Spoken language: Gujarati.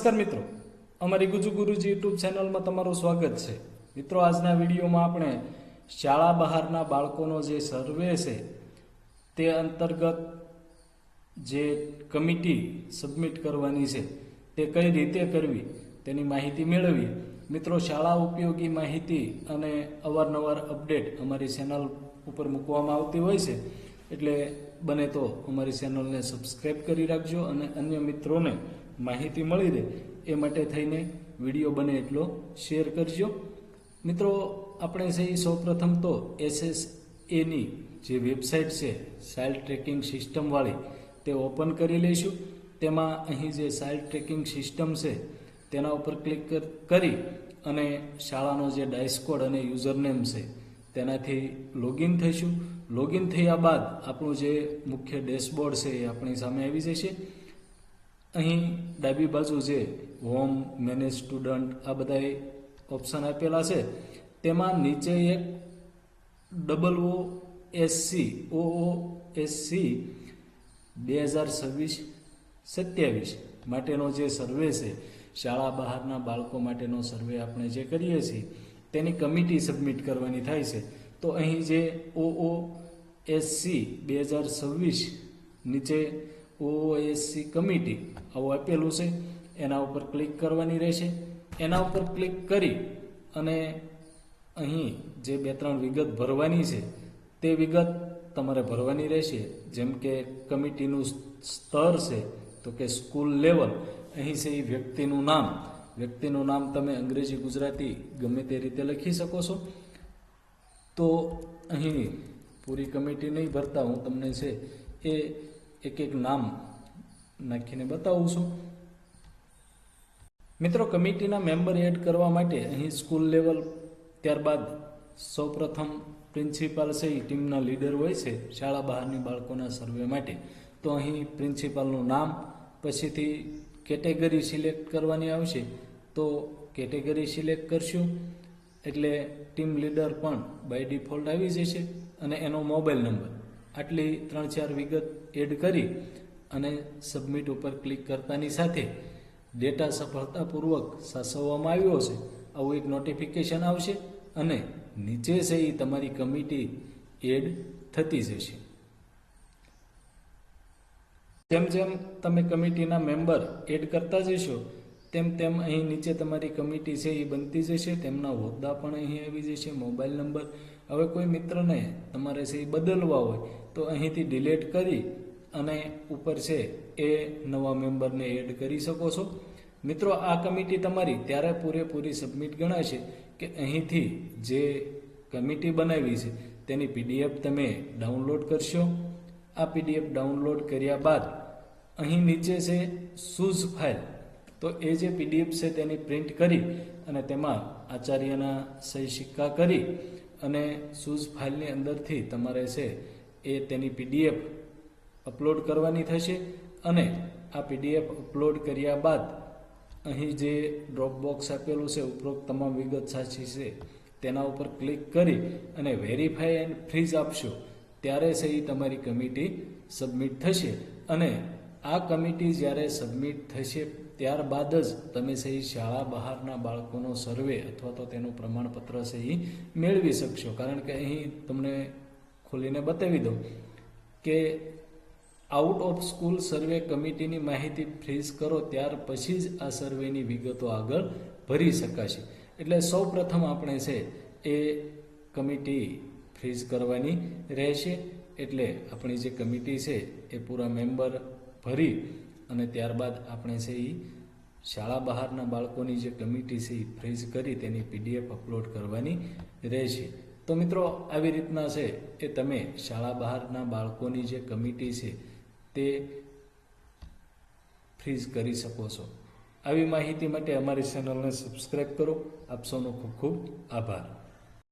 નમસ્કાર મિત્રો. અમારી ગુજુ ગુરુજી યુટ્યુબ ચેનલમાં તમારું સ્વાગત છે. મિત્રો, આજના વિડીયોમાં આપણે શાળા બહારના બાળકોનો જે સર્વે છે, તે અંતર્ગત જે કમિટી સબમિટ કરવાની છે, તે કઈ રીતે કરવી, તેની માહિતી મેળવી મિત્રો, શાળા ઉપયોગી માહિતી અને અવારનવાર અપડેટ અમારી ચેનલ ઉપર મૂકવામાં આવતી હોય છે, એટલે બને તો અમારી ચેનલને સબસ્ક્રાઈબ કરી રાખજો અને અન્ય મિત્રોને માહિતી મળી રહે એ માટે થઈને વીડિયો બને એટલો શેર કરજો. મિત્રો, આપણે છે એ સૌપ્રથમ તો એસએસ એની જે વેબસાઇટ છે સાઇલ ટ્રેકિંગ સિસ્ટમવાળી તે ઓપન કરી લઈશું. તેમાં અહીં જે સાઇલ ટ્રેકિંગ સિસ્ટમ છે, તેના ઉપર ક્લિક કરી અને શાળાનો જે ડાઇસ કોડ અને યુઝરનેમ છે તેનાથી લોગિન થઈશું. લોગિન થયા બાદ આપણું જે મુખ્ય ડેશબોર્ડ છે એ આપણી સામે આવી જશે. અહીં ડાબી બાજુ જે હોમ મેનેજ સ્ટુડન્ટ આ બધા ઓપ્શન આપેલા છે. તેમાં નીચે એક double O SC O O SC બે હજાર છવ્વીસ સત્યાવીસ માટેનો જે સર્વે છે. શાળા બહારના બાળકો માટેનો સર્વે આપણે જે કરીએ છીએ. તેની કમિટી સબમિટ કરવાની થાય છે. તો અહીં જે ઓ ઓ એસસી બે હજાર છવ્વીસ નીચે ઓએસસી કમિટી આવું આપેલું છે. એના ઉપર ક્લિક કરવાની રહેશે. એના ઉપર ક્લિક કરી અને અહીં જે બે ત્રણ વિગત ભરવાની છે, તે વિગત તમારે ભરવાની રહેશે. જેમ કે કમિટીનું સ્તર છે, તો કે સ્કૂલ લેવલ. અહીં છે એ વ્યક્તિનું નામ. વ્યક્તિનું નામ તમે અંગ્રેજી ગુજરાતી ગમે તે રીતે લખી શકો છો. તો અહીં પૂરી કમિટી નહીં ભરતા, હું તમને છે એ એક એક નામ નાખીને બતાવું છું. મિત્રો, કમિટીના મેમ્બર એડ કરવા માટે અહીં સ્કૂલ લેવલ, ત્યારબાદ સૌપ્રથમ પ્રિન્સિપાલ એ ટીમના લીડર હોય છે, શાળા બહારની બાળકોના સર્વે માટે. તો અહીં પ્રિન્સિપાલનું નામ, પછીથી કેટેગરી સિલેક્ટ કરવાની આવશે, તો કેટેગરી સિલેક્ટ કરશું. એટલે ટીમ લીડર પણ બાય ડિફોલ્ટ આવી જશે અને એનો મોબાઈલ નંબર. આટલી ત્રણ ચાર વિગત એડ કરી અને સબમિટ ઉપર ક્લિક કરતાની સાથે ડેટા સફળતાપૂર્વક સાચવવામાં આવ્યો હશે. આવું એક નોટિફિકેશન આવશે અને નીચે છે તમારી કમિટી એડ થતી જશે. જેમ જેમ તમે કમિટીના મેમ્બર એડ કરતા જશો, તેમ તેમ અહીં નીચે તમારી કમિટી છે એ બનતી જશે, તેમના હોદ્દા પણ અહીં આવી જશે, મોબાઈલ નંબર. હવે કોઈ મિત્રને તમારે છે એ બદલવા હોય, તો અહીંથી ડિલેટ કરી અને ઉપર છે એ નવા મેમ્બરને એડ કરી શકો છો. મિત્રો, આ કમિટી તમારી ત્યારે પૂરેપૂરી સબમિટ ગણાશે કે અહીંથી જે કમિટી બનાવી છે, તેની પીડીએફ તમે ડાઉનલોડ કરશો. આ પીડીએફ ડાઉનલોડ કર્યા બાદ અહીં નીચે છે શૂઝ ફાઇલ. તો એ જે પીડીએફ છે તેની પ્રિન્ટ કરી અને તેમાં આચાર્યના સહી સિક્કા કરી અને શૂઝ ફાઇલની અંદરથી તમારે છે એ તેની પીડીએફ અપલોડ કરવાની થશે અને આ પીડીએફ અપલોડ કર્યા બાદ અહીં જે ડ્રોપ બોક્સ આપેલું છે ઉપરોક્ત તમામ વિગત સાચી છે તેના ઉપર ક્લિક કરી અને વેરીફાઈ એન્ડ ફ્રીઝ આપશો. ત્યારે સહી તમારી કમિટી સબમિટ થશે અને આ કમિટી જ્યારે સબમિટ થશે ત્યારબાદ જ તમે સહી શાળા બહારના બાળકોનો સર્વે અથવા તો તેનું પ્રમાણપત્ર સહી મેળવી શકશો. કારણ કે અહીં તમને ખોલીને બતાવી દઉં કે આઉટ ઓફ સ્કૂલ સર્વે કમિટીની માહિતી ફ્રીઝ કરો ત્યાર પછી જ આ સર્વેની વિગતો આગળ ભરી શકાશે. એટલે સૌ પ્રથમ આપણે છે એ કમિટી ફ્રીઝ કરવાની રહેશે. એટલે આપણી જે કમિટી છે એ પૂરા મેમ્બર ભરી અને ત્યારબાદ આપણે છે એ શાળા બહારના બાળકોની જે કમિટી છે એ ફ્રીઝ કરી તેની પીડીએફ અપલોડ કરવાની રહેશે. તો મિત્રો, આવી રીતના છે એ તમે શાળા બહારના બાળકોની જે કમિટી છે તે ફ્રીઝ કરી શકો છો. આવી માહિતી માટે અમારી ચેનલને સબસ્ક્રાઈબ કરો. આપ ખૂબ ખૂબ આભાર.